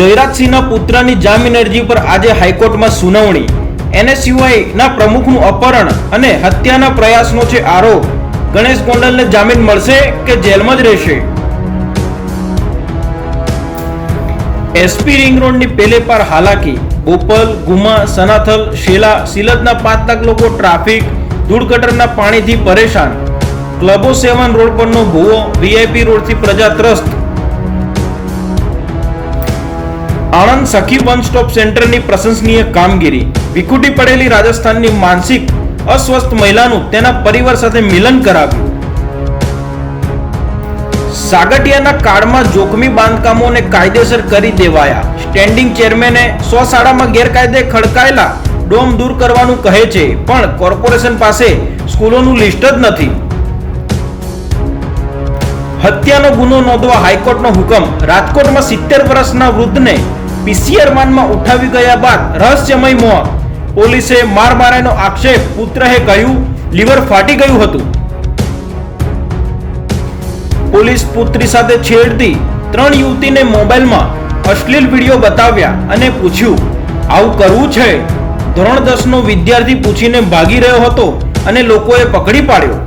જયરાજસિંહના પુત્રની જામીન અરજી પર આજે હાઈકોર્ટમાં સુનાવણી. એનએસયુઆઈના પ્રમુખનું અપહરણ અને હત્યાના પ્રયાસનો છે આરોપ. ગણેશ ગોંડલને જામીન મળશે કે જેલમાં જ રહેશે? એસપી રિંગ રોડની પેલે પાર હાલાકી. બોપલ, ગુમા, સનાથલ, શેલા સિલતના પાંચ લાખ લોકો ટ્રાફિક ધૂળકટરના પાણીથી પરેશાન. ક્લબો સેવન રોડ પરનો ભૂવો, વીઆઈપી રોડથી પ્રજા ત્રસ્ત આણંદ સખી વન સ્ટોપ સેન્ટરની પ્રશંસનીય કામગીરી. વિખૂટી પડેલી રાજસ્થાનની માનસિક અસ્વસ્થ મહિલાનું તેના પરિવાર સાથે મિલન કરાવ્યું. સાગઠિયાના કાળમાં જોખમી બાંધકામોને કાયદેસર કરી દેવાયા. સ્ટેન્ડિંગ ચેરમેને સો શાળામાં ગેરકાયદે ખડકાયેલા ડોમ દૂર કરવાનું કહે છે, પણ કોર્પોરેશન પાસે સ્કૂલોનું લિસ્ટ જ નથી. હત્યાનો ગુનો નોંધવા હાઈકોર્ટનો હુકમ. રાજકોટમાં સિત્તેર વર્ષના વૃદ્ધને પીસીઆર માનમાં ઉઠાવી ગયા બાદ રહસ્યમય મોત. પોલીસે માર માર્યાનો આક્ષેપ પુત્રએ કહ્યું લીવર ફાટી ગયું હતું. પોલીસ પુત્રી સાથે છેડતી ત્રણ યુવતીને મોબાઈલમાં અશ્લીલ વીડિયો બતાવ્યા અને પૂછ્યું, આવું કરવું છે? ધોરણ દસ નો વિદ્યાર્થી પૂછીને ભાગી રહ્યો હતો અને લોકોએ પકડી પાડ્યો.